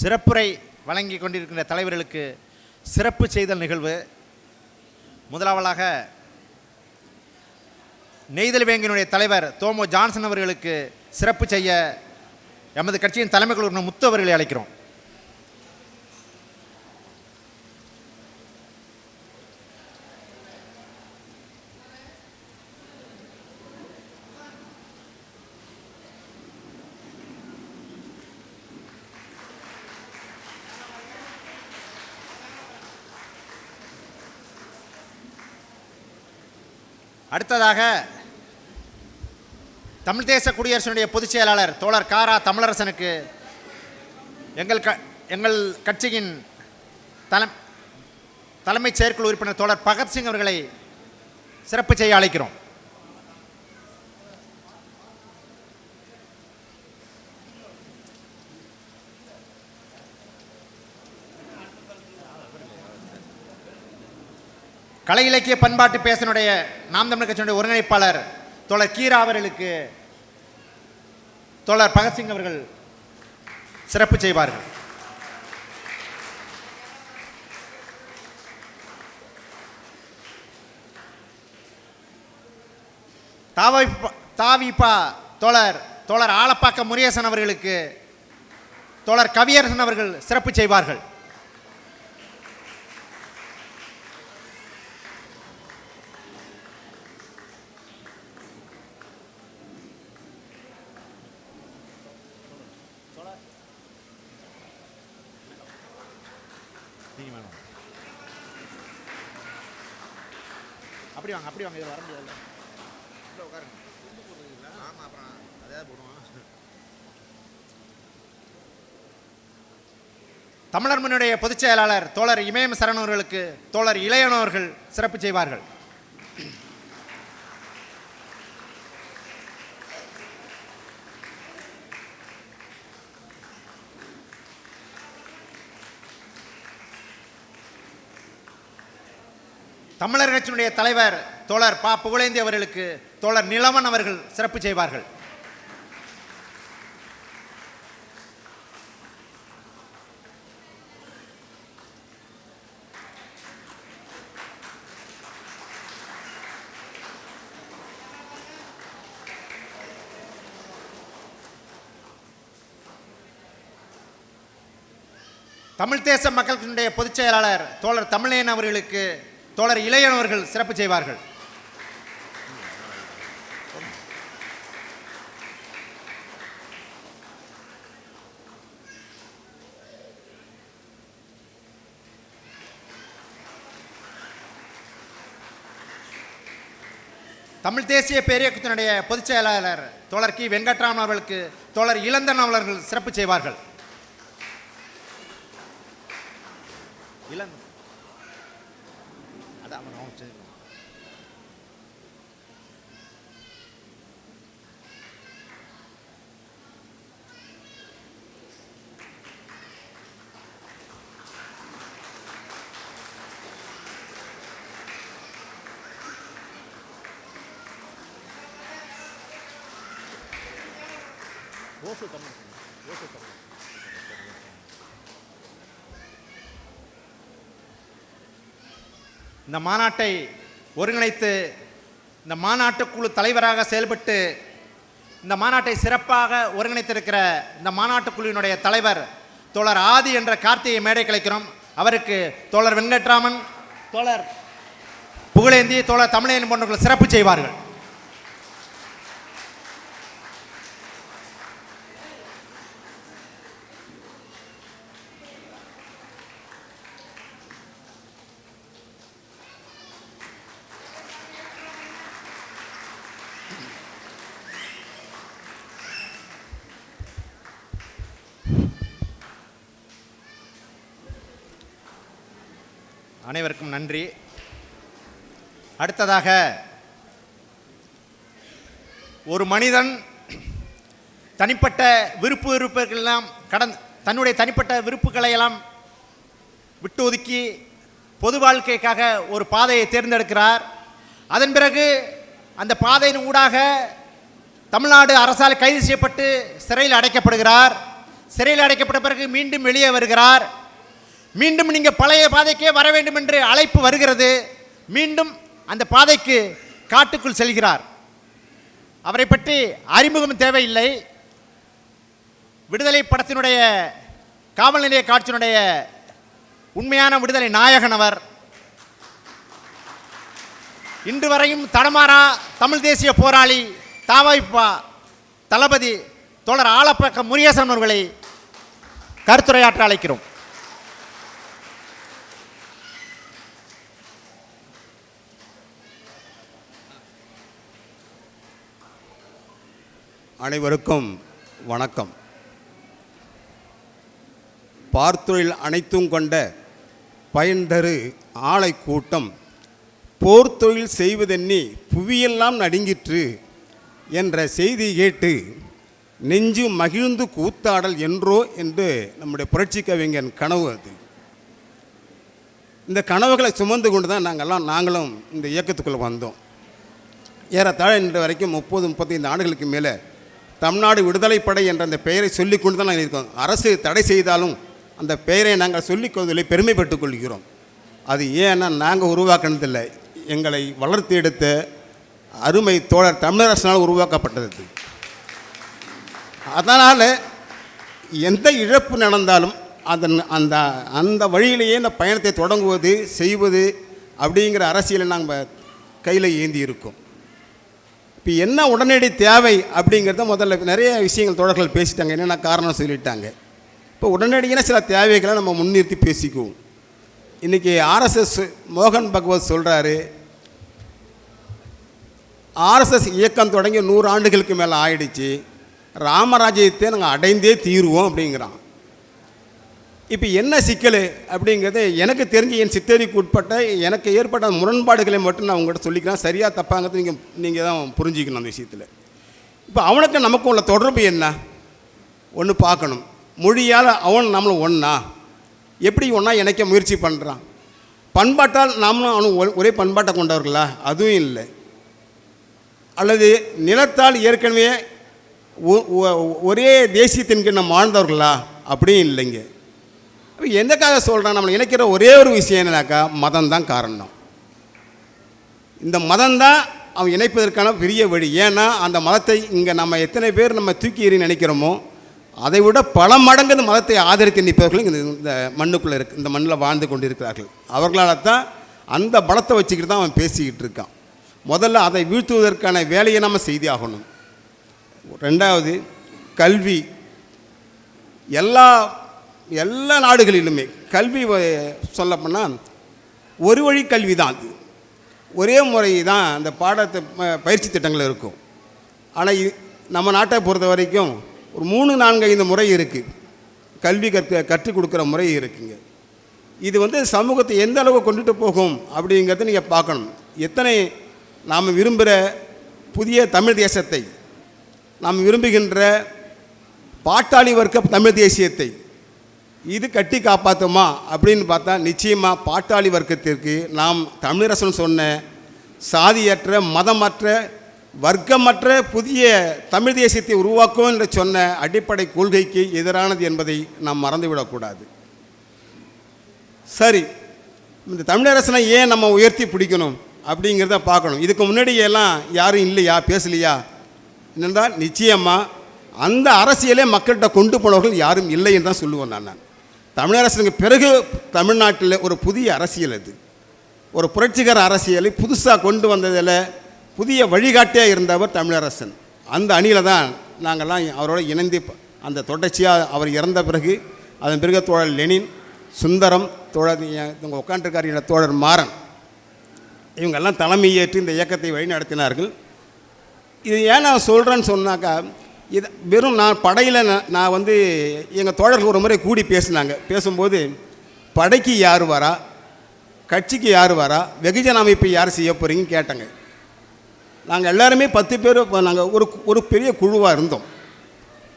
சிறப்புரை வழங்கி கொண்டிருக்கின்ற தலைவர்களுக்கு சிறப்பு செய்தல் நிகழ்வு. முதலாவதாக நெய்தல் வேங்கினுடைய தலைவர் தோமோ ஜான்சன் அவர்களுக்கு சிறப்பு செய்ய எமது கட்சியின் தலைமை குழு முத்து அவர்களை அழைக்கிறோம். அடுத்ததாக தமிழ் தேச குடியரசினுடைய பொதுச் செயலாளர் தோழர் காரா தமிழரசனுக்கு எங்கள் க எங்கள் கட்சியின் தலம் தலைமைச் செயற்குழு உறுப்பினர் தோழர் பகத்சிங் அவர்களை சிறப்பு செய்ய அழைக்கிறோம். கலை இலக்கிய பண்பாட்டு பேசனுடைய நாம் தமிழ் கட்சியினுடைய ஒருங்கிணைப்பாளர் தோழர் கீரா அவர்களுக்கு தோழர் பகத்சிங் அவர்கள் சிறப்பு செய்வார்கள். தாவிப்பா தாவிப்பா தோழர் தோழர் ஆலப்பாக்க முருகேசன் அவர்களுக்கு தோழர் கவியரசன் அவர்கள் சிறப்பு செய்வார்கள் நீங்க வேணும் அப்படி வாங்க? இதில் வர முடியாது உள்ள உட்காருங்க. ஆமாம் அப்புறம் அதே போடுவோம். தமிழர் முன்னுடைய பொதுச் செயலாளர் தோழர் இமயம் சரண் அவர்களுக்கு தோழர் இளையன் அவர்கள் சிறப்பு செய்வார்கள். தமிழர் கட்சியினுடைய தலைவர் தோழர் பா புகழேந்தி அவர்களுக்கு தோழர் நிலவன் அவர்கள் சிறப்பு செய்வார்கள். தமிழ் தேச மக்களுடைய பொதுச் செயலாளர் தோழர் தமிழேன் அவர்களுக்கு தோழர் இளையனவர்கள் சிறப்பு செய்வார்கள். தமிழ் தேசிய பேரியக்கத்தினுடைய பொதுச் செயலாளர் தோழர் கி. வெங்கட்ராமன் அவர்களுக்கு தோழர் இளந்தன் அவர்கள் சிறப்பு செய்வார்கள் இளந்தன் அதான் அவன் அவன் சரி. இந்த மாநாட்டை ஒருங்கிணைத்து இந்த மாநாட்டுக்குழு தலைவராக செயல்பட்டு இந்த மாநாட்டை சிறப்பாக ஒருங்கிணைத்திருக்கிற இந்த மாநாட்டுக்குழுவினுடைய தலைவர் தோழர் ஆதி என்ற கார்த்திகை மேடை கிடைக்கிறோம் அவருக்கு தோழர் வெங்கட்ராமன் தோழர் புகழேந்தி தோழர் தமிழன் போன்றவர்கள் சிறப்பு செய்வார்கள். அனைவருக்கும் நன்றி. அடுத்ததாக ஒரு மனிதன் தனிப்பட்ட விருப்பு விருப்புகள் கடந் தன்னுடைய தனிப்பட்ட விருப்புகளை எல்லாம் விட்டு ஒதுக்கி பொது வாழ்க்கைக்காக ஒரு பாதையை தேர்ந்தெடுக்கிறார். அதன் பிறகு அந்த பாதையின் ஊடாக தமிழ்நாடு அரசால் கைது செய்யப்பட்டு சிறையில் அடைக்கப்படுகிறார். சிறையில் அடைக்கப்பட்ட பிறகு மீண்டும் வெளியே வருகிறார். மீண்டும் நீங்க பழைய பாதைக்கே வர வேண்டும் என்று அழைப்பு வருகிறது. மீண்டும் அந்த பாதைக்கு காட்டுக்குள் செல்கிறார். அவரை பற்றி அறிமுகம் தேவையில்லை. விடுதலை படத்தினுடைய காவல் நிலைய காட்சியினுடைய உண்மையான விடுதலை நாயகன் அவர். இன்று வரையும் தடமாறா தமிழ் தேசிய போராளி தாவாய்ப்பா தளபதி தோழர் ஆலப்பக்க முருகேசன் அவர்களை கருத்துரையாற்ற அழைக்கிறோம். அனைவருக்கும் வணக்கம். பார்த்தொழில் அனைத்தும் கொண்ட பயன்தரு ஆலை கூட்டம் போர்த்தொழில் செய்வதென்னி புவியெல்லாம் நடுங்கிற்று என்ற செய்தி கேட்டு நெஞ்சு மகிழ்ந்து கூத்தாடல் என்றோ என்று நம்முடைய புரட்சி கவிஞன் கனவு அது. இந்த கனவுகளை சுமந்து கொண்டு தான் நாங்கள்லாம் நாங்களும் இந்த இயக்கத்துக்குள்ளே வந்தோம். ஏறத்தாழ இன்று வரைக்கும் முப்பது முப்பத்தைந்து ஆண்டுகளுக்கு மேலே தமிழ்நாடு விடுதலை படை என்ற அந்த பெயரை சொல்லிக் கொண்டு தான் நாங்கள் இருக்கோம். அரசு தடை செய்தாலும் அந்த பெயரை நாங்கள் சொல்லிக் கொள்வதில் பெருமைப்பட்டுக் கொள்கிறோம். அது ஏன்னா நாங்கள் உருவாக்கினதில்லை. எங்களை வளர்த்து எடுத்த அருமை தோழர் தமிழரசனால் உருவாக்கப்பட்டது அதனால் எந்த இழப்பு நடந்தாலும் அதன் அந்த அந்த வழியிலேயே இந்த பயணத்தை தொடங்குவது செய்வது அப்படிங்கிற அரசியலை நாங்கள் கையில் ஏந்தி இருக்கோம். இப்போ என்ன உடனடி தேவை அப்படிங்கிறத முதல்ல நிறைய விஷயங்கள் தோழர்கள் பேசிட்டாங்க. என்னென்ன காரணம் சொல்லிட்டாங்க. இப்போ உடனடியான சில தேவைகளை நம்ம முன்னிறுத்தி பேசிக்குவோம். இன்றைக்கி ஆர்எஸ்எஸ் மோகன் பகவத் சொல்கிறாரு ஆர்எஸ்எஸ் இயக்கம் தொடங்கி நூறு ஆண்டுகளுக்கு மேலே ஆயிடுச்சு. ராமராஜ்யத்தை நாங்கள் அடைந்தே தீருவோம் அப்படிங்கிறான். இப்போ என்ன சிக்கல் அப்படிங்கிறது எனக்கு தெரிஞ்சு என் சித்தரிக்கு உட்பட்ட எனக்கு ஏற்பட்ட முரண்பாடுகளை மட்டும் நான் உங்கள்கிட்ட சொல்லிக்கிறேன். சரியாக தப்பாங்கிறது நீங்கள் நீங்கள் தான் புரிஞ்சிக்கணும் அந்த விஷயத்தில். இப்போ அவனுக்கு நமக்கும் உள்ள தொடர்பு என்ன? ஒன்று பார்க்கணும். மொழியால் அவன் நம்மளும் ஒன்றா எப்படி ஒன்றா இணைக்க முயற்சி பண்ணுறான் பண்பாட்டால் நாமளும் அவனும் ஒ- ஒரே பண்பாட்டை கொண்டவர்களா? அதுவும் இல்லை. அல்லது நிலத்தால் ஏற்கனவே ஒரே தேசியத்தின் கீழ் நம்ம வாழ்ந்தவர்களா அப்படியும் இல்லைங்க. அப்போ எந்தக்காக சொல்கிறான் நம்மளை இணைக்கிற ஒரே ஒரு விஷயம் என்னன்னாக்கா மதம் தான் காரணம். இந்த மதம் தான் அவன் இணைப்பதற்கான பெரிய வழி. ஏன்னா அந்த மதத்தை இங்கே நம்ம எத்தனை பேர் நம்ம தூக்கி எறி நினைக்கிறோமோ அதை விட பல மடங்கு இந்த மதத்தை ஆதரித்து நிற்பவர்கள் இந்த இந்த மண்ணுக்குள்ளே இருக்கு இந்த மண்ணில் வாழ்ந்து கொண்டு இருக்கிறார்கள் அவர்களால் தான் அந்த பலத்தை வச்சுக்கிட்டு தான் அவன் பேசிக்கிட்டு இருக்கான். முதல்ல அதை வீழ்த்துவதற்கான வேலையை நம்ம செய்தி ஆகணும். ரெண்டாவது கல்வி. எல்லா எல்லா நாடுகளிலுமே கல்வி சொல்லப்போனால் ஒரு வழி கல்வி தான் அது. ஒரே முறை தான் அந்த பாடத்தை பயிற்சி திட்டங்கள் இருக்கும். ஆனால் இது நம்ம நாட்டை பொறுத்த வரைக்கும் ஒரு மூணு நான்கு ஐந்து முறை இருக்குது கல்வி கற்க கற்றுக் கொடுக்குற முறை இருக்குங்க. இது வந்து சமூகத்தை எந்த அளவு கொண்டுட்டு போகும் அப்படிங்கிறத நீங்கள் பார்க்கணும். எத்தனை நாம் விரும்புகிற புதிய தமிழ் தேசத்தை நாம் விரும்புகின்ற பாட்டாளி வர்க்க தமிழ் தேசியத்தை இது கட்டி காப்பாற்றுமா அப்படின்னு பார்த்தா நிச்சயமாக பாட்டாளி வர்க்கத்திற்கு நாம் தமிழரசன் சொன்ன சாதியற்ற மதமற்ற வர்க்கமற்ற புதிய தமிழ் தேசியத்தை உருவாக்கும் என்று சொன்ன அடிப்படை கொள்கைக்கு எதிரானது என்பதை நாம் மறந்துவிடக்கூடாது சரி இந்த தமிழரசனை ஏன் நம்ம உயர்த்தி பிடிக்கணும் அப்படிங்கிறத பார்க்கணும். இதுக்கு முன்னாடியெல்லாம் யாரும் இல்லையா பேசலையா? என்னென்றால் நிச்சயமாக அந்த அரசியலே மக்கள்கிட்ட கொண்டு போனவர்கள் யாரும் இல்லை என்று தான் சொல்லுவேன் நான். நான் தமிழரசனுக்கு பிறகு தமிழ்நாட்டில் ஒரு புதிய அரசியல் அது. ஒரு புரட்சிகர அரசியலை புதுசாக கொண்டு வந்ததில் புதிய வழிகாட்டியாக இருந்தவர் தமிழரசன் அந்த அணியில் தான் நாங்கள்லாம் அவரோட இணைந்து அந்த தொடர்ச்சியாக அவர் இறந்த பிறகு அதன் பிறகு தோழர் லெனின் சுந்தரம் தோழர் இவங்க உட்காந்துருக்காரு தோழர் மாறன். இவங்கெல்லாம் தலைமையேற்று இந்த இயக்கத்தை வழிநடத்தினார்கள். இது ஏன் நான் சொல்கிறேன்னு சொன்னாக்கா இது வெறும் நான் படையில் நான் நான் வந்து எங்கள் தோழர்கள் ஒரு முறை கூடி பேசினாங்க. பேசும்போது படைக்கு யார் வரா கட்சிக்கு யார் வரா வெகுஜன அமைப்பு யார் செய்ய போகிறீங்கன்னு கேட்டாங்க. நாங்கள் எல்லாருமே பத்து பேர் நாங்கள் ஒரு ஒரு பெரிய குழுவாக இருந்தோம்.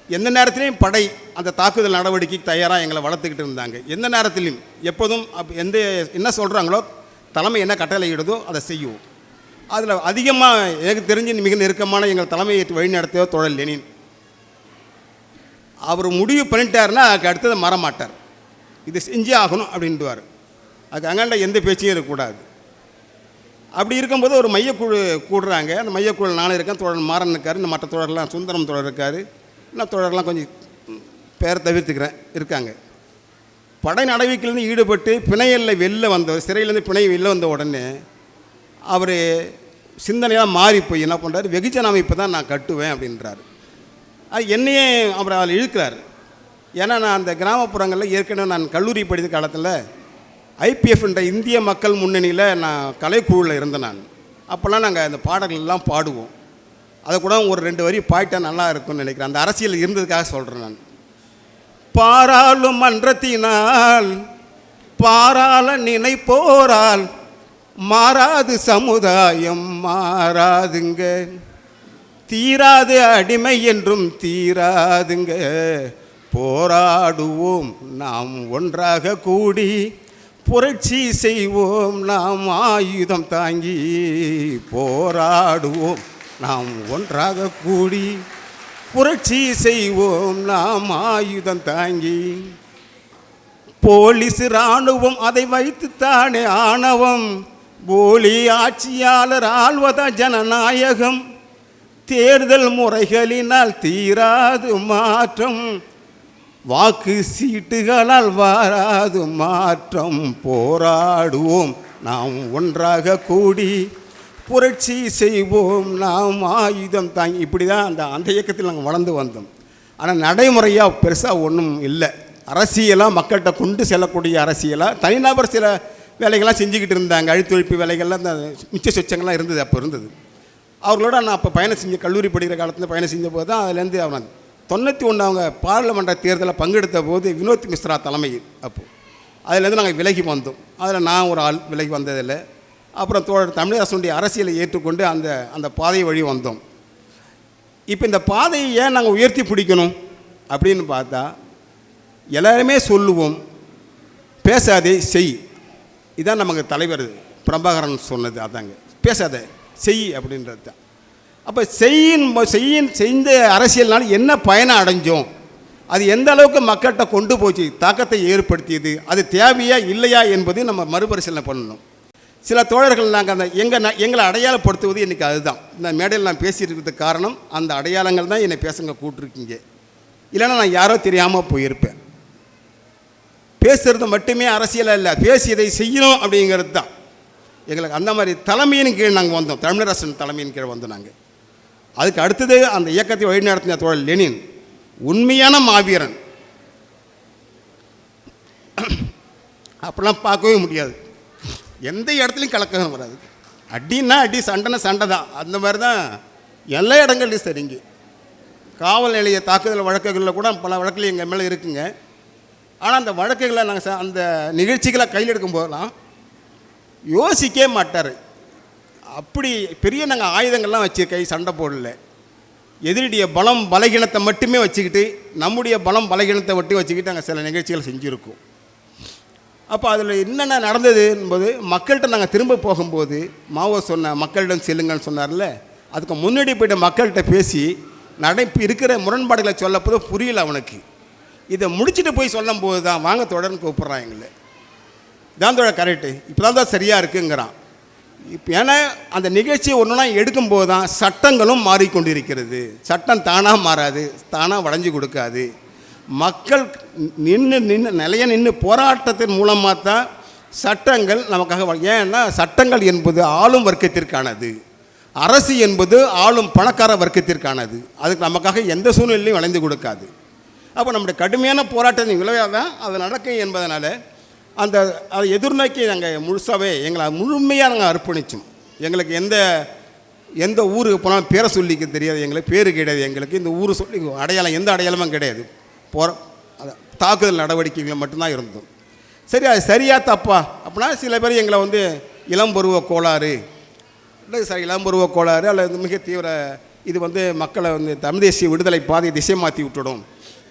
எந்த நேரத்துலையும் படை அந்த தாக்குதல் நடவடிக்கைக்கு தயாராக எங்களை வளர்த்துக்கிட்டு இருந்தாங்க. எந்த நேரத்துலையும் எப்போதும் அப் எந்த என்ன சொல்கிறாங்களோ தலைமை என்ன கட்டளையிடுதோ அதை செய்யும் அதில் அதிகமாக எனக்கு தெரிஞ்சு மிக நெருக்கமான எங்கள் தலைமையை வழிநடத்தியோ தோழர் லெனின். அவர் முடிவு பண்ணிட்டாருன்னா அதுக்கு அடுத்தது மாட்டார் இது செஞ்சே ஆகணும் அப்படின்டுவார் அதுக்கு அங்காண்ட எந்த பேச்சையும் இருக்கக்கூடாது. அப்படி இருக்கும்போது ஒரு மையக்குழு கூடுறாங்க. அந்த மையக்குழு நானும் இருக்கேன். தோழர் மாறன் இருக்கார். இந்த மற்ற தோழர்லாம் சுந்தரம் தோழர் இருக்கார். இன்னும் தோழர்லாம் கொஞ்சம் பேரை தவிர்த்துக்கிறேன். இருக்காங்க. படை நடவடிக்கையிலேருந்து ஈடுபட்டு பிணையல்ல வெளில வந்த சிறையிலேருந்து பிணை வெளில வந்த உடனே அவர் சிந்தனையாக மாறி போய் என்ன பண்ணுறாரு வெகுஜன அமைப்பு தான் நான் கட்டுவேன் அப்படின்றாரு. அது என்னையே அவர் அதில் இழுக்கிறார். ஏன்னா நான் அந்த கிராமப்புறங்களில் ஏற்கனவே நான் கல்லூரி படித்த காலத்தில் ஐபிஎஃப்ன்ற இந்திய மக்கள் முன்னணியில் நான் கலைக்குழுவில் இருந்தேன் நான். அப்போல்லாம் நாங்கள் அந்த பாடல்கள்லாம் பாடுவோம். அதை கூட ஒரு ரெண்டு வரி பாயிட்டா நல்லா இருக்கும்னு நினைக்கிறேன். அந்த அரசியல் இருந்ததுக்காக சொல்கிறேன் நான். பாராளுமன்றத்தினால் பாராள நினைப்போரால் மாறாது சமுதாயம் மாறாதுங்க. தீராது அடிமை என்றும் தீராதுங்க. போராடுவோம் நாம் ஒன்றாக கூடி புரட்சி செய்வோம் நாம் ஆயுதம் தாங்கி போராடுவோம் நாம் ஒன்றாக கூடி புரட்சி செய்வோம் நாம் ஆயுதம் தாங்கி. போலீஸ் இராணுவம் அதை வைத்துத்தானே ஆணவம். போலி ஆட்சியாளர் ஆழ்வத ஜனநாயகம். தேர்தல் முறைகளினால் தீராது மாற்றம். வாக்கு சீட்டுகளால் வாராது மாற்றம். போராடுவோம் நாம் ஒன்றாக கூடி. புரட்சி செய்வோம் நாம் ஆயுதம் தாங்கி. இப்படி தான் அந்த அந்த இயக்கத்தில் நாங்கள் வளர்ந்து வந்தோம். ஆனால் நடைமுறையாக பெருசாக ஒன்றும் இல்லை. அரசியலாக மக்கள்கிட்ட கொண்டு செல்லக்கூடிய அரசியலாக தனிநபர் சில வேலைகள்லாம் செஞ்சுக்கிட்டு இருந்தாங்க. அழுத்தொழிப்பு வேலைகள்லாம் அந்த மிச்ச சொச்சங்கள்லாம் இருந்தது அப்போ இருந்தது. அவர்களோட நான் அப்போ பயணம் செஞ்ச கல்லூரி படிக்கிற காலத்தில் பயணம் செஞ்ச போது தான் அதுலேருந்து அவன் தொண்ணூற்றி ஒன்று அவங்க பாராளுமன்ற தேர்தலில் பங்கெடுத்த போது வினோத் மிஸ்ரா தலைமை அப்போது அதுலேருந்து நாங்கள் விலகி வந்தோம். அதில் நான் ஒரு ஆள் விலகி வந்ததில்லை. அப்புறம் தோழர் தமிழரசனுடைய அரசியலை ஏற்றுக்கொண்டு அந்த அந்த பாதை வழி வந்தோம். இப்போ இந்த பாதையை ஏன் நாங்கள் உயர்த்தி பிடிக்கணும் அப்படின்னு பார்த்தா எல்லாருமே சொல்லுவோம் பேசாதே செய். இதான் நமக்கு தலைவர் பிரபாகரன் சொன்னது அதாங்க. பேசாத செய் அப்படின்றது தான். அப்போ செய்யின் செய்யின் செய்த அரசியல்னால என்ன பயனை அடைஞ்சோம்? அது எந்த அளவுக்கு மக்கள்கிட்ட கொண்டு போச்சு? தாக்கத்தை ஏற்படுத்தியது அது தேவையா இல்லையா என்பது நம்ம மறுபரிசீலனை பண்ணணும். சில தோழர்கள் நாங்கள் அந்த எங்கள் நான் எங்களை அடையாளப்படுத்துவது இன்றைக்கி அதுதான். இந்த மேடையில் நான் பேசிட்டு இருக்கிறதுக்கு காரணம் அந்த அடையாளங்கள் தான் என்னை பேசுங்க கூட்டிருக்கீங்க. இல்லைன்னா நான் யாரோ தெரியாமல் போயிருப்பேன். பேசுறது மட்டுமே அரசியலாக இல்லை பேசியதை செய்யணும் அப்படிங்கிறது தான். எங்களுக்கு அந்த மாதிரி தலைமையின் கீழ் நாங்கள் வந்தோம். தமிழரசன் தலைமையின் கீழ் வந்தோம் நாங்கள் அதுக்கு அடுத்தது அந்த இயக்கத்தை வழிநடத்தின தோழர் லெனின். உண்மையான மாவீரன். அப்படிலாம் பார்க்கவே முடியாது. எந்த இடத்துலையும் கலக்கம் வராது. அடின்னா அடி சண்டைனா சண்டை தான். அந்த மாதிரி தான் எல்லா இடங்கள்லையும் சரிங்க காவல் நிலைய தாக்குதல் வழக்குகளில் கூட பல வழக்குகள் எங்கள் மேலே இருக்குங்க. ஆனால் அந்த வழக்குகளை நாங்கள் அந்த நிகழ்ச்சிகளை கையில் எடுக்கும் போதெல்லாம் யோசிக்கவே மாட்டார். அப்படி பெரிய நாங்கள் ஆயுதங்கள்லாம் வச்சு கை சண்டை போடல. எதிரிடைய பலம் பலகீனத்தை மட்டுமே வச்சுக்கிட்டு நம்முடைய பலம் பலகீனத்தை மட்டும் வச்சுக்கிட்டு நாங்கள் சில நிகழ்ச்சிகள் செஞ்சுருக்கோம். அப்போ அதில் என்னென்ன நடந்தது என்பது மக்கள்கிட்ட நாங்கள் திரும்ப போகும்போது மாவோ சொன்ன மக்களிடம் செல்லுங்கன்னு சொன்னார்ல அதுக்கு முன்னாடி போய்ட்டு மக்கள்கிட்ட பேசி நடை இருக்கிற முரண்பாடுகளை சொல்லப்போது புரியல அவனுக்கு. இதை முடிச்சுட்டு போய் சொல்லும் போது தான் வாங்க தொடர்ந்து கூப்பிட்றான் எங்களை. இதான் தோட கரெக்டு இப்போ தான் தான் சரியாக இருக்குங்கிறான். இப்போ ஏன்னா அந்த நிகழ்ச்சியை ஒன்றுனா எடுக்கும்போது தான் சட்டங்களும் மாறிக்கொண்டிருக்கிறது. சட்டம் தானாக மாறாது தானாக வளைஞ்சு கொடுக்காது. மக்கள் நின்று நின்று நிலைய நின்று போராட்டத்தின் மூலமாக தான் சட்டங்கள் நமக்காக ஏன்னா சட்டங்கள் என்பது ஆளும் வர்க்கத்திற்கானது. அரசு என்பது ஆளும் பணக்கார வர்க்கத்திற்கானது. அதுக்கு நமக்காக எந்த சூழ்நிலையும் வளைந்து கொடுக்காது. அப்போ நம்முடைய கடுமையான போராட்டத்தின் விளைவாக தான் அது நடக்கும் என்பதனால் அந்த அதை எதிர்நோக்கி நாங்கள் முழுசாகவே எங்களை முழுமையாக நாங்கள் அர்ப்பணித்தோம் எங்களுக்கு எந்த எந்த ஊருக்கு போனாலும் பேரை சொல்லிக்க தெரியாது எங்களுக்கு பேர் கிடையாது. எங்களுக்கு இந்த ஊர் சொல்லி அடையாளம் எந்த அடையாளமும் கிடையாது. போகிற தாக்குதல் நடவடிக்கைகள் மட்டும்தான் இருந்தோம் சரி அது சரியா தப்பா? அப்படின்னா சில பேர் எங்களை வந்து இளம்பருவ கோளாறு இல்லை சார் இளம்பருவ கோளாறு அல்லது மிக தீவிர இது வந்து மக்களை வந்து தமிழ் தேசிய விடுதலை பாதையை திசை மாற்றி விட்டுடும்.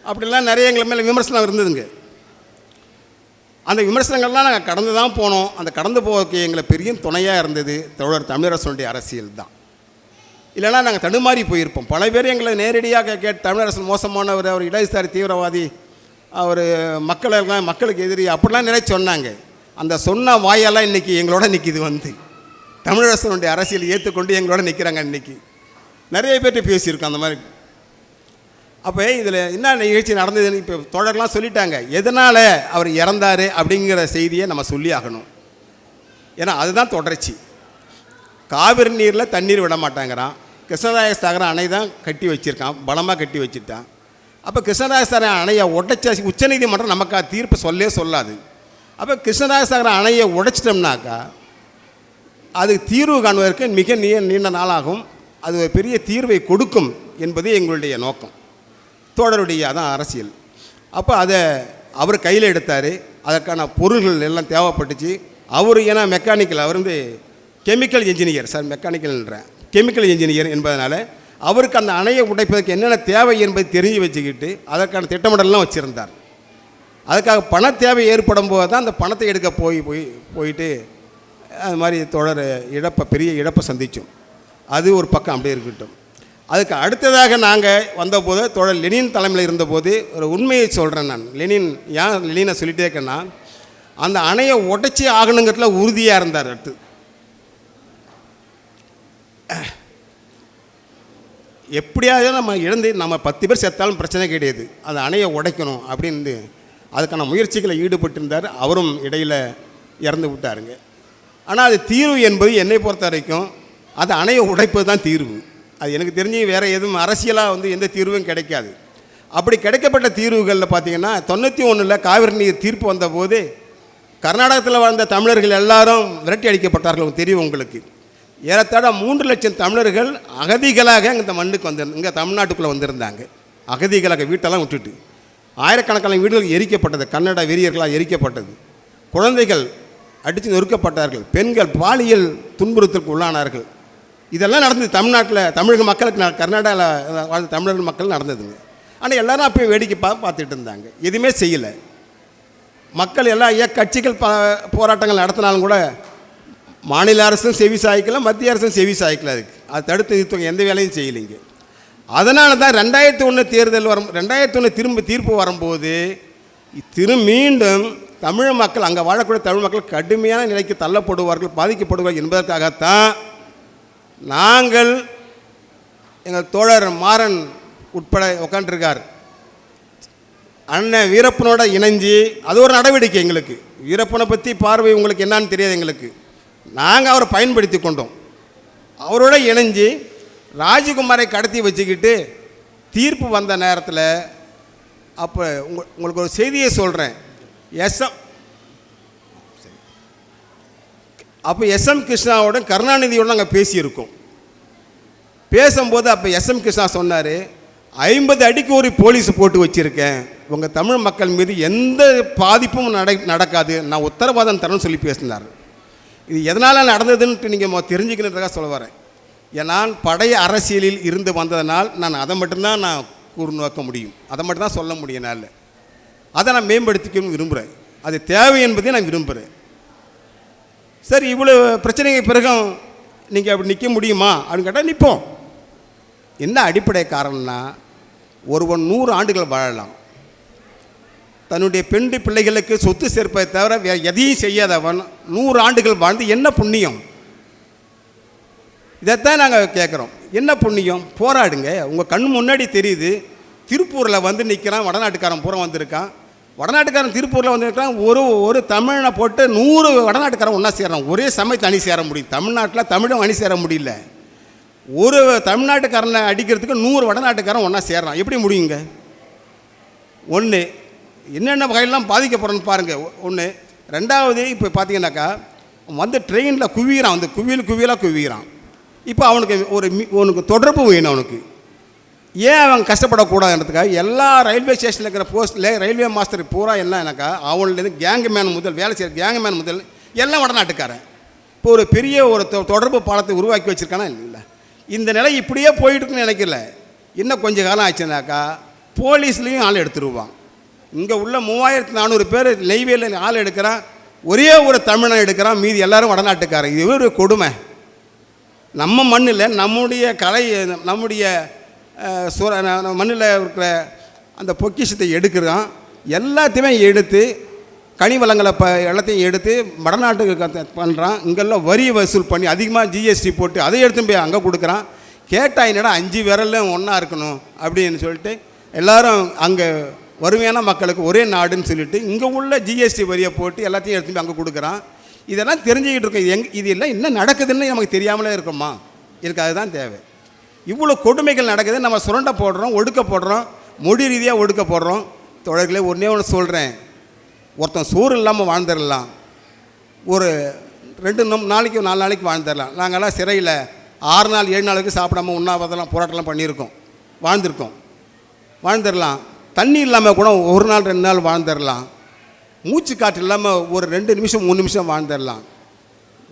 அப்படிலாம் நிறைய எங்களை மேலே விமர்சனம் இருந்ததுங்க. அந்த விமர்சனங்கள்லாம் நாங்கள் கடந்து தான் போனோம். அந்த கடந்து போவதற்கு எங்களை பெரிய துணையாக இருந்தது தோழர் தமிழரசனுடைய அரசியல் தான். இல்லைனா நாங்கள் தடுமாறி போயிருப்போம். பல பேர் எங்களை நேரடியாக கேட்டு தமிழரசு மோசமானவர் அவர் இடதுசாரி தீவிரவாதி அவர் மக்களெல்லாம் மக்களுக்கு எதிரி அப்படிலாம் நிறைய சொன்னாங்க. அந்த சொன்ன வாயெல்லாம் இன்றைக்கி எங்களோட நிற்கிது வந்து. தமிழரசனுடைய அரசியல் ஏற்றுக்கொண்டு எங்களோட நிற்கிறாங்க இன்றைக்கி நிறைய பேர்கிட்ட பேசியிருக்கோம் அந்த மாதிரி. அப்போ இதில் என்ன நிகழ்ச்சி நடந்ததுன்னு இப்போ தொடர்லாம் சொல்லிட்டாங்க. எதனால் அவர் இறந்தார் அப்படிங்கிற செய்தியை நம்ம சொல்லி ஆகணும். ஏன்னா அதுதான் தொடர்ச்சி. காவிரி நீரில் தண்ணீர் விட மாட்டாங்கிறான். கிருஷ்ணராய சாகர அணை தான் கட்டி வச்சிருக்கான். பலமாக கட்டி வச்சுட்டான். அப்போ கிருஷ்ணராய சாகர அணையை உடைச்ச உச்சநீதிமன்றம் நமக்கு தீர்ப்பு சொல்லவே சொல்லாது. அப்போ கிருஷ்ணராய சாகர அணையை உடைச்சிட்டோம்னாக்கா அது தீர்வு காணுவதற்கு மிக நீ நீண்ட நாளாகும். அது ஒரு பெரிய தீர்வை கொடுக்கும் என்பது எங்களுடைய நோக்கம். தோழருடைய அதான் அரசியல். அப்போ அதை அவர் கையில் எடுத்தார். அதற்கான பொருள்கள் எல்லாம் தேவைப்பட்டுச்சு. அவர் ஏன்னா மெக்கானிக்கல் அவர் வந்து கெமிக்கல் இன்ஜினியர் சார் மெக்கானிக்கல்ன்றேன் கெமிக்கல் இன்ஜினியர் என்பதனால அவருக்கு அந்த அணையை உடைப்பதற்கு என்னென்ன தேவை என்பதை தெரிஞ்சு வச்சுக்கிட்டு அதற்கான திட்டமிடலாம் வச்சுருந்தார். அதுக்காக பண தேவை ஏற்படும் போது தான் அந்த பணத்தை எடுக்க போய் போய் போயிட்டு அது மாதிரி தொடர் இழப்பை பெரிய இழப்பை சந்தித்தோம் அது ஒரு பக்கம் அப்படியே இருக்கட்டும். அதுக்கு அடுத்ததாக நாங்கள் வந்தபோது தோழர் லெனின் தலைமையில் இருந்தபோது ஒரு உண்மையை சொல்கிறேன் நான். லெனின் ஏன் லெனினை சொல்லிட்டே இருக்கேன்னா அந்த அணையை உடைச்சி ஆகணுங்கிறதுல உறுதியாக இருந்தார் அடுத்து. எப்படியாவது நம்ம இழந்து நம்ம பத்து பேர் செத்தாலும் பிரச்சனை கிடையாது. அந்த அணையை உடைக்கணும் அப்படின்னு அதுக்கான முயற்சிகளை ஈடுபட்டிருந்தார். அவரும் இடையில் இறந்து விட்டாருங்க. ஆனால் அது தீர்வு என்பது என்னை பொறுத்த வரைக்கும் அது அணையை உடைப்பது தான் தீர்வு. அது எனக்கு தெரிஞ்சு வேறு எதுவும் அரசியலாக வந்து எந்த தீர்வும் கிடைக்காது. அப்படி கிடைக்கப்பட்ட தீர்வுகளில் பார்த்தீங்கன்னா தொண்ணூற்றி ஒன்றில் காவிரி நீர் தீர்ப்பு வந்தபோது கர்நாடகத்தில் வாழ்ந்த தமிழர்கள் எல்லாரும் விரட்டி அடிக்கப்பட்டார்கள் தெரியும் உங்களுக்கு. ஏறத்தாழ மூன்று லட்சம் தமிழர்கள் அகதிகளாக இந்த மண்ணுக்கு வந்து இங்கே தமிழ்நாட்டுக்குள்ளே வந்திருந்தாங்க. அகதிகளாக வீட்டெல்லாம் விட்டுட்டு. ஆயிரக்கணக்கான வீடுகள் எரிக்கப்பட்டது கன்னட வெறியர்களால் எரிக்கப்பட்டது. குழந்தைகள் அடித்து நொறுக்கப்பட்டார்கள் பெண்கள் பாலியல் துன்புறுத்தலுக்கு உள்ளானார்கள். இதெல்லாம் நடந்தது தமிழ்நாட்டில் தமிழக மக்களுக்கு நான் கர்நாடகாவில் வாழ்ந்த தமிழர்கள் மக்கள் நடந்ததுங்க. ஆனால் எல்லாரும் அப்போ வேடிக்கை பா பார்த்துட்டு இருந்தாங்க. எதுவுமே செய்யலை. மக்கள் எல்லா ஏன் கட்சிகள் ப போராட்டங்கள் நடத்தினாலும் கூட மாநில அரசும் செவி சாய்க்கல மத்திய அரசும் செவி சாய்க்கல அதுக்கு. அது தடுத்து நிறுத்தவங்க எந்த வேலையும் செய்யலைங்க. அதனால தான் ரெண்டாயிரத்தி ஒன்று தேர்தல் வரும் ரெண்டாயிரத்தி ஒன்று திரும்ப தீர்ப்பு வரும்போது திரு மீண்டும் தமிழ் மக்கள் அங்கே வாழக்கூடிய தமிழ் மக்கள் கடுமையான நிலைக்கு தள்ளப்படுவார்கள் பாதிக்கப்படுவார்கள் என்பதற்காகத்தான் நாங்கள் எங்கள் தோழர் மாறன் உட்பட உட்காந்துருக்கார் அண்ணன் வீரப்பனோட இணைஞ்சு அது ஒரு நடவடிக்கை எங்களுக்கு. வீரப்பனை பற்றி பார்வை உங்களுக்கு என்னான்னு தெரியாது எங்களுக்கு. நாங்கள் அவரை பயன்படுத்தி கொண்டோம். அவரோட இணைஞ்சு ராஜகுமாரை கடத்தி வச்சுக்கிட்டு தீர்ப்பு வந்த நேரத்தில் அப்போ உங்கள் உங்களுக்கு ஒரு செய்தியை சொல்கிறேன் எஸ்எம் அப்போ எஸ்எம் கிருஷ்ணாவோட கருணாநிதியோட நாங்கள் பேசியிருக்கோம். பேசும்போது அப்போ எஸ்எம் கிருஷ்ணா சொன்னார் ஐம்பது அடிக்கு ஒரு போலீஸ் போட்டு வச்சுருக்கேன். உங்கள் தமிழ் மக்கள் மீது எந்த பாதிப்பும் நட நடக்காது. நான் உத்தரவாதம் தரேன்னு சொல்லி பேசினார். இது எதனால் நடந்ததுன்ட்டு நீங்கள் தெரிஞ்சுக்கணுன்றதுக்காக சொல்ல வரேன். நான் படைய அரசியலில் இருந்து வந்ததனால் நான் அதை மட்டும்தான் நான் கூர்நோக்க முடியும். அதை மட்டும்தான் சொல்ல முடியும் என்னால். அதை நான் மேம்படுத்திக்கணும்னு விரும்புகிறேன் அது தேவை என்பதை நான் விரும்புகிறேன் சரி இவ்வளோ பிரச்சனைக்கு பிறகும் நீங்கள் அப்படி நிற்க முடியுமா? அப்படின்னு கேட்டால் நிற்போம் என்ன அடிப்படை காரணம்னா ஒருவன் நூறு ஆண்டுகள் வாழலாம். தன்னுடைய பெண்டு பிள்ளைகளுக்கு சொத்து சேர்ப்பதை தவிர வேறு எதையும் செய்யாதவன் நூறு ஆண்டுகள் வாழ்ந்து என்ன புண்ணியம்? இதைத்தான் நாங்கள் கேட்குறோம் என்ன புண்ணியம்? போராடுங்க. உங்கள் கண் முன்னாடி தெரியுது. திருப்பூரில் வந்து நிற்கிறான் வடநாட்டுக்காரன் பூரா வந்திருக்கான். வடநாட்டுக்காரன் திருப்பூரில் வந்திருக்கான் ஒரு ஒரு தமிழனை போட்டு நூறு வடநாட்டுக்காரன் ஒன்றா சேர்றான் ஒரே சமயத்தை அணி சேர முடியும். தமிழ்நாட்டில் தமிழும் அணி சேர முடியல. ஒரு தமிழ்நாட்டுக்காரனை அடிக்கிறதுக்கு நூறு வடநாட்டுக்காரன் ஒன்றா சேர்றான். எப்படி முடியுங்க? ஒன்று என்னென்ன வகையெல்லாம் பாதிக்கப்படுறோன்னு பாருங்கள் ஒன்று ரெண்டாவது இப்போ பார்த்தீங்கன்னாக்கா வந்து ட்ரெயினில் குவிகிறான் வந்து குவியல் குவியலாக குவிகிறான் இப்போ அவனுக்கு ஒரு மி- உனக்கு தொடர்பு வேணும் அவனுக்கு. ஏன் அவன் கஷ்டப்படக்கூடாதுன்றதுக்காக எல்லா ரயில்வே ஸ்டேஷனில் இருக்கிற போஸ்ட்டில் ரயில்வே மாஸ்டர் பூரா என்னன்னாக்கா அவன்லேருந்து கேங் மேன் முதல் வேலை செய்கிற கேங் மேன் முதல் எல்லாம் வடநாட்டுக்காரன். இப்போ ஒரு பெரிய ஒரு தொ- தொடர்பு பாலத்தை உருவாக்கி வச்சுருக்கானா இல்லை இந்த நிலை இப்படியே போயிட்டுருக்குன்னு நினைக்கல. இன்னும் கொஞ்சம் காலம் ஆச்சுனாக்கா போலீஸ்லேயும் ஆள் எடுத்துருவான். இங்கே உள்ள மூவாயிரத்து நானூறு பேர் நெய்வேலியில் ஆள் எடுக்கிறான் ஒரே ஒரு தமிழன் எடுக்கிறான் மீதி எல்லாரும் வடநாட்டுக்காரன். இது ஒரு கொடுமை. நம்ம மண்ணில் நம்முடைய கலை நம்முடைய சூற மண்ணில் இருக்கிற அந்த பொக்கிஷத்தை எடுக்கிறான். எல்லாத்தையுமே எடுத்து கனி வளங்களை ப எல்லாத்தையும் எடுத்து வடநாட்டுக்கு பண்ணுறான் இங்கெல்லாம் வரி வசூல் பண்ணி அதிகமாக ஜிஎஸ்டி போட்டு அதை எடுத்து போய் அங்கே கொடுக்குறான். கேட்டால் என்னடா அஞ்சு விரலும் ஒன்றா இருக்கணும் அப்படின்னு சொல்லிட்டு எல்லாரும் அங்கே வறுமையான மக்களுக்கு ஒரே நாடுன்னு சொல்லிட்டு இங்கே உள்ள ஜிஎஸ்டி வரியை போட்டு எல்லாத்தையும் எடுத்து போய் அங்கே கொடுக்குறான். இதெல்லாம் தெரிஞ்சுக்கிட்டு இருக்கோம். இது எங் இது எல்லாம் என்ன நடக்குதுன்னு நமக்கு தெரியாமலே இருக்குமா? எனக்கு அதுதான் தேவை. இவ்வளோ கொடுமைகள் நடக்குது நம்ம சுரண்ட போடுறோம் ஒடுக்க போடுறோம் மொழி ரீதியாக ஒடுக்க போடுறோம். தொடர்களே ஒன்றே ஒன்று சொல்கிறேன் ஒருத்தன் சோறு இல்லாமல் வாழ்ந்துடலாம். ஒரு ரெண்டு நம் நாளைக்கு நாலு நாளைக்கு வாழ்ந்துடலாம். நாங்கள்லாம் சிறையில் ஆறு நாள் ஏழு நாளுக்கு சாப்பிடாம உண்ணாவதெல்லாம் போராட்டம்லாம் பண்ணியிருக்கோம். வாழ்ந்திருக்கோம். வாழ்ந்துடலாம். தண்ணி இல்லாமல் கூட ஒரு நாள் ரெண்டு நாள் வாழ்ந்துடலாம். மூச்சு காற்று இல்லாமல் ஒரு ரெண்டு நிமிஷம் மூணு நிமிஷம் வாழ்ந்துடலாம்.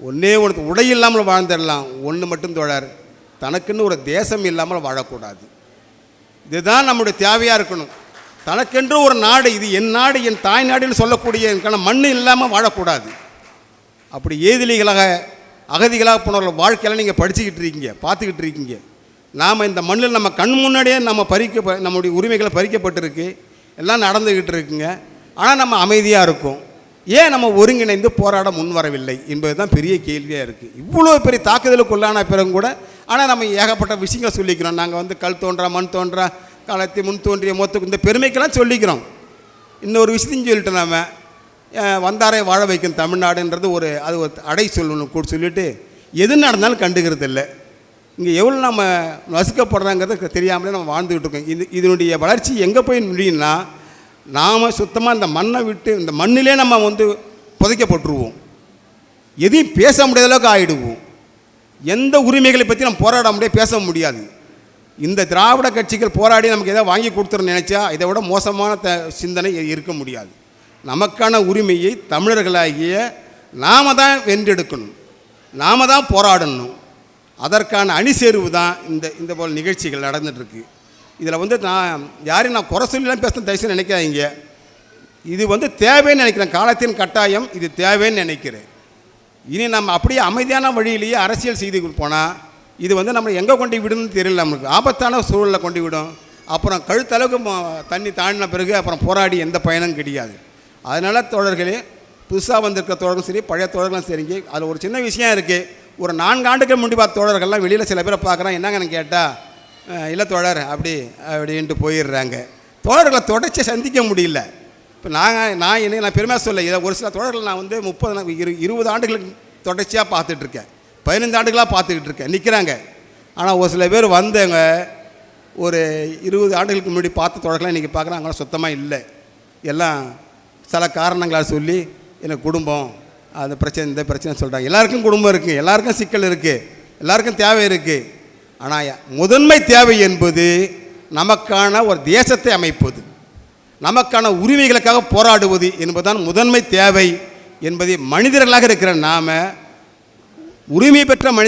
ஒன்றே ஒன்று உடை இல்லாமல் வாழ்ந்துடலாம். ஒன்று மட்டும் தோழர். தனக்குன்னு ஒரு தேசம் இல்லாமல் வாழக்கூடாது. இதுதான் நம்முடைய தேவையாக இருக்கணும். தனக்கென்று ஒரு நாடு இது என் நாடு என் தாய் நாடுன்னு சொல்லக்கூடிய எனக்கான மண் இல்லாமல் வாழக்கூடாது. அப்படி ஏதிலிகளாக அகதிகளாக போனவர்கள் வாழ்க்கையெல்லாம் நீங்கள் படிச்சுக்கிட்டு இருக்கீங்க பார்த்துக்கிட்டு இருக்கீங்க. நாம் இந்த மண்ணில் நம்ம கண் முன்னாடியே நம்ம பறிக்க நம்முடைய உரிமைகளை பறிக்கப்பட்டிருக்கு. எல்லாம் நடந்துக்கிட்டு இருக்குங்க. ஆனால் நம்ம அமைதியாக இருக்கும். ஏன் நம்ம ஒருங்கிணைந்து போராட முன் வரவில்லை என்பது தான் பெரிய கேள்வியாக இருக்குது இவ்வளோ பெரிய தாக்குதலுக்குள்ளான பிறகு கூட ஆனால் நம்ம ஏகப்பட்ட விஷயங்களை சொல்லிக்கிறோம். நாங்கள் வந்து கல் தோன்றா மண் தோன்றா காலத்தை முன் தோன்றிய மொத்த இந்த பெருமைக்கெல்லாம் சொல்லிக்கிறோம். இன்னொரு விஷயத்தையும் சொல்லிட்டு நாம் வந்தாரே வந்தாரை வாழ வைக்கும் தமிழ்நாடுன்றது ஒரு அது ஒரு அடை சொல்லணும் கூட சொல்லிட்டு எது நடந்தாலும் கண்டுக்கிறது இல்லை இங்கே எவ்வளோ நம்ம நசுக்கப்படுறாங்கிறது தெரியாமலே நம்ம வாழ்ந்துக்கிட்டு இருக்கோம். இது இதனுடைய வளர்ச்சி எங்கே போய் முடியும்னா நாம் சுத்தமாக இந்த மண்ணை விட்டு இந்த மண்ணிலே நம்ம வந்து புதைக்கப்பட்டுருவோம். எதையும் பேச முடியாத அளவுக்கு ஆகிடுவோம் எந்த உரிமைகளை பற்றி நம்ம போராட முடியாது பேச முடியாது. இந்த திராவிட கட்சிகள் போராடி நமக்கு எதாவது வாங்கி கொடுத்துருன்னு நினச்சா இதை விட மோசமான த சிந்தனை இருக்க முடியாது. நமக்கான உரிமையை தமிழர்களாகிய நாம தான் வென்றெடுக்கணும். நாம தான் போராடணும். அதற்கான அணிசேர்வு தான் இந்த இந்த போல் நிகழ்ச்சிகள் நடந்துகிட்ருக்கு இதில் வந்து நான் யாரையும் நான் குறை சொல்லிலாம் பேசுகிறேன் தயவுசெய்து நினைக்காதீங்க. இது வந்து தேவைன்னு நினைக்கிறேன் காலத்தின் கட்டாயம் இது தேவைன்னு நினைக்கிறேன். இனி நம்ம அப்படியே அமைதியான வழியிலேயே அரசியல் செய்து போனால் இது வந்து நம்ம எங்கே கொண்டு விடுன்னு தெரியல நம்மளுக்கு. ஆபத்தான சூழலில் கொண்டு விடும். அப்புறம் கழுத்தளவுக்கு தண்ணி தாண்டின பிறகு அப்புறம் போராடி எந்த பயனும் கிடையாது. அதனால் தோழர்களே புதுசாக வந்திருக்க தோழர்களும் சரி பழைய தோழர்களும் சரிங்க. அதில் ஒரு சின்ன விஷயம் இருக்குது ஒரு நான்கு ஆண்டுக்கு முன்னாடி பார்த்த தோழர்கள்லாம் வெளியில் சில பேரை பார்க்குறான். என்னங்கன்னு கேட்டால் இல்லை தோழர் அப்படி அப்படின்ட்டு போயிடுறாங்க. தோழர்களை தொடர்ச்சி சந்திக்க முடியல. இப்போ நாங்கள் நான் என்ன நான் பெருமையாக சொல்ல இதை ஒரு சில தொடர்கள் நான் வந்து முப்பது இரு இருபது ஆண்டுகளுக்கு தொடர்ச்சியாக பார்த்துட்ருக்கேன் பதினைந்து ஆண்டுகளாக பார்த்துக்கிட்டு இருக்கேன் நிற்கிறாங்க ஆனால் ஒரு சில பேர் வந்தவங்க ஒரு இருபது ஆண்டுகளுக்கு முன்னாடி பார்த்த தோழர்கள்லாம் இன்றைக்கி பார்க்குறேன். அவங்களாம் சுத்தமாக இல்லை. எல்லாம் சில காரணங்களாக சொல்லி எனக்கு குடும்பம் அந்த பிரச்சனை இந்த பிரச்சனை சொல்கிறாங்க எல்லாருக்கும் குடும்பம் இருக்குது எல்லாருக்கும் சிக்கல் இருக்குது எல்லாருக்கும் தேவை இருக்குது ஆனால் முதன்மை தேவை என்பது நமக்கான ஒரு தேசத்தை அமைப்பது. நமக்கான உரிமைகளுக்காக போராடுவது என்பதுதான் முதன்மை தேவை என்பதை மனிதர்களாக இருக்கிற நாம உரிமை பெற்ற மனித